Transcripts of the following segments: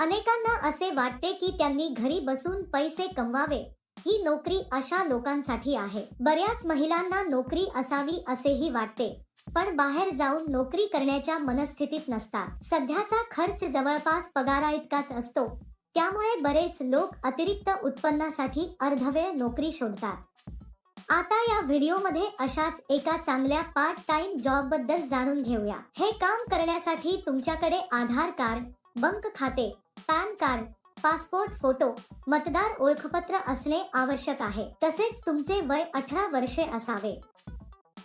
अनेकांना असे वाटते की त्यांनी घरी बसून पैसे कमवावे. ही नोकरी अशा लोकांसाठी आहे. बऱ्याच महिलांना नोकरी असावी असेही वाटते. पण बाहेर जाऊन नोकरी करण्याच्या मनस्थितीत नसतात. सध्याचा खर्च जवळपास पगारा इतकाच असतो. त्यामुळे बरेच लोक अतिरिक्त उत्पन्नासाठी अर्धवेळ नोकरी शोधतात. आता या व्हिडिओमध्ये अशाच एका चांगल्या पार्ट टाइम जॉबबद्दल जाणून घेऊया. हे काम करण्यासाठी तुमच्याकडे आधार कार्ड बँक खाते पॅन कार्ड पासपोर्ट फोटो मतदार ओळखपत्र असणे आवश्यक आहे. तसेच तुमचे वय अठरा वर्षे असावे.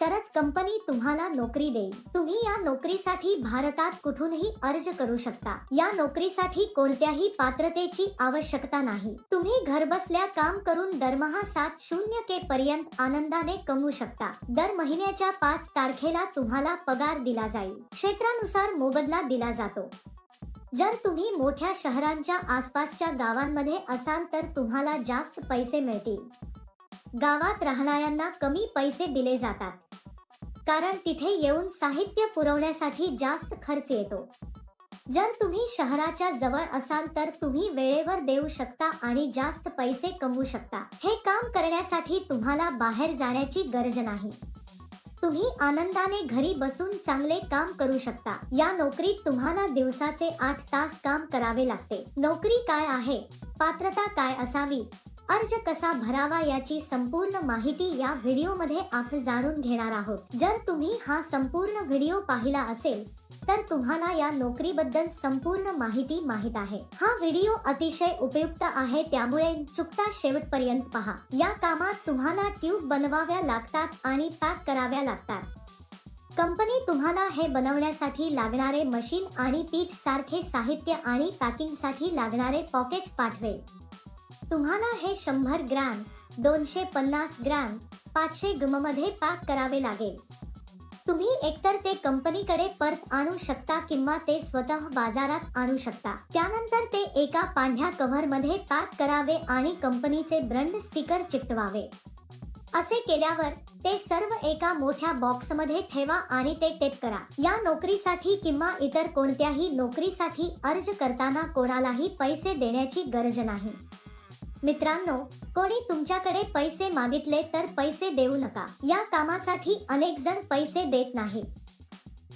तरच कंपनी तुम्हाला नोकरी देईल. तुम्ही या नोकरीसाठी भारतात कुठूनही अर्ज करू शकता. या नोकरीसाठी कोणत्याही पात्रतेची आवश्यकता नाही. तुम्ही घरबसल्या काम करून दरमहा सात शून्य के पर्यंत आनंदाने कमवू शकता. दर महिन्याच्या पाच तारखेला तुम्हाला पगार दिला जाईल. क्षेत्रानुसार मोबदला दिला जातो. जर तुम्ही मोठ्या शहरांच्या आसपासच्या गावांमध्ये असाल तर तुम्हाला जास्त पैसे मिळतील. गावात राहणाऱ्यांना कमी पैसे दिले जातात. कारण तिथे येऊन साहित्य पुरवण्यासाठी जास्त खर्च येतो. जर तुम्ही शहराच्या जवळ असाल तर तुम्ही वेळेवर देऊ शकता आणि जास्त पैसे कमवू शकता. हे काम करण्यासाठी तुम्हाला बाहेर जाण्याची गरज नाही. तुम्ही आनंदाने घरी बसून चांगले काम करू शकता. या नोकरीत तुम्हाला दिवसाचे आठ तास काम करावे लागते. नोकरी काय आहे? पात्रता काय असावी? अर्ज कसा भरावा याची संपूर्ण माहिती या व्हिडिओमध्ये आपण जाणून घेणार आहोत. जर तुम्ही हा संपूर्ण व्हिडिओ पाहिला असेल तर तुम्हाला या नोकरीबद्दल संपूर्ण माहिती माहीत आहे. हा व्हिडिओ अतिशय उपयुक्त आहे त्यामुळे चुकता शेवटपर्यंत पहा. या कामात तुम्हाला ट्यूब बनवाव्या लागतात आणि पॅक कराव्या लागतात. कंपनी तुम्हाला हे बनवण्यासाठी लागणारे मशीन आणि पीठ सारखे साहित्य आणि पॅकिंगसाठी लागणारे पॉकेट्स पाठवेल. तुम्हाला हे शंभर ग्रॅम दोनशे पन्नास ग्रॅम पाचशे मध्ये पॅक करावे लागेल. तुम्ही एकतर ते कंपनीकडे परत आणू शकता किंवा ते स्वतः बाजारात आणू शकता. त्यानंतर ते एका पांढऱ्या कव्हरमध्ये पॅक करावे आणि कंपनीचे ब्रँड स्टिकर चिकटवावे. असे केल्यावर ते सर्व एका मोठ्या बॉक्समध्ये ठेवा आणि ते टेप करा. या नोकरीसाठी किंवा इतर कोणत्याही नोकरीसाठी अर्ज करताना कोणालाही पैसे देण्याची गरज नाही. मित्रांनो कोणी तुमच्याकडे पैसे मागितले तर पैसे देऊ नका. या कामासाठी अनेक जण पैसे देत नाही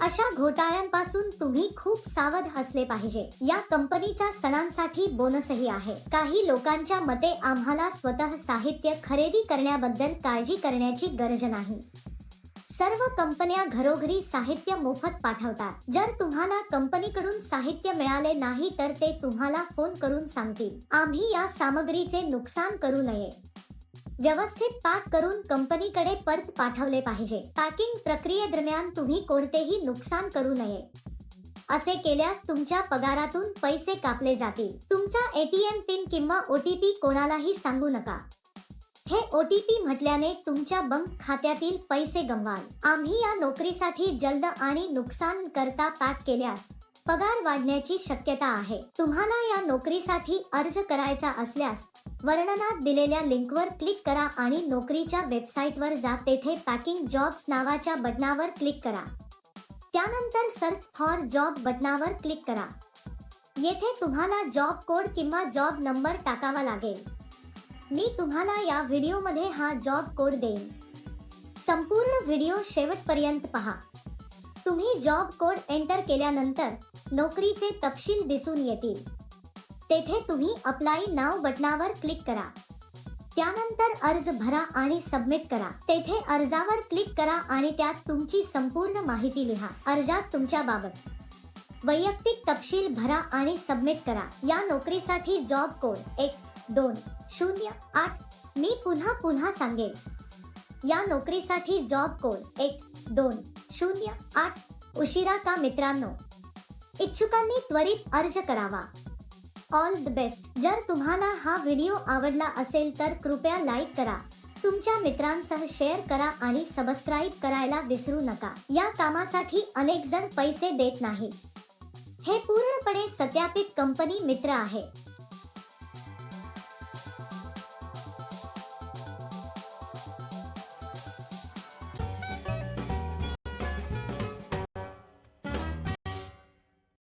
अशा घोटाळ्यांपासून तुम्ही खूप सावध असले पाहिजे. या कंपनीचा सणांसाठी बोनसही आहे. काही लोकांच्या मते आम्हाला स्वतः साहित्य खरेदी करण्याबद्दल काळजी करण्याची गरज नाही. सर्व कंपन्या घरोघरी साहित्य मोफत पाठवतात. जर तुम्हाला कंपनीकडून साहित्य मिळाले नाही तर ते तुम्हाला फोन करून सांगतील. आम्ही या सामग्रीचे नुकसान करू नये. व्यवस्थित पॅक करून कंपनीकडे परत पाठवले पाहिजे. पॅकिंग प्रक्रियेदरम्यान तुम्ही कोणतेही नुकसान करू नये. असे केल्यास तुमच्या पगारातून पैसे कापले जातील. तुमचा एटीएम पिन किंवा ओटीपी कोणालाही सांगू नका. हे ओ टी पी म्हटल्याने तुमच्या बँक खात्यातील पैसे गमवाल. आम्ही या नोकरीसाठी जलद आणि नुकसान करता पॅक केल्यास पगार वाढण्याची शक्यता आहे. तुम्हाला या नोकरीसाठी अर्ज करायचा असल्यास वर्णनात दिलेल्या लिंकवर क्लिक करा आणि नोकरीच्या वेबसाईटवर जा. तेथे पॅकिंग जॉब्स नावाच्या बटनावर क्लिक करा. त्यानंतर सर्च फॉर जॉब बटनावर क्लिक करा. येथे तुम्हाला जॉब कोड किंवा जॉब नंबर टाकावा लागेल. मी तुम्हाला या व्हिडिओमध्ये हा जॉब कोड देईन. संपूर्ण व्हिडिओ शेवटपर्यंत पहा. तुम्ही जॉब कोड एंटर केल्यानंतर नोकरीचे तपशील दिसून येतील. तेथे तुम्ही अप्लाय नाव बटनावर क्लिक करा. त्यानंतर अर्ज भरा आणि सबमिट करा. तेथे अर्जावर क्लिक करा आणि त्यात तुमची संपूर्ण माहिती लिहा. अर्जात तुमच्या बाबत. वैयक्तिक तपशील भरा आणि सबमिट करा. या नोकरीसाठी जॉब कोड एक दोन शून्य आठ. मी पुन्हा पुन्हा सांगेन. या नोकरीसाठी जॉब कोड एक दोन शून्य आठ. उशिरा का मित्रांनो? इच्छुकांनी त्वरित अर्ज करावा. All the best. जर तुम्हाला हा व्हिडिओ आवडला असेल तर कृपया लाईक करा. तुमच्या मित्रांसह शेअर करा आणि सबस्क्राईब करायला विसरू नका. या कामासाठी अनेक जण पैसे देत नाही हे पूर्णपणे सत्यापित कंपनी मित्र आहे.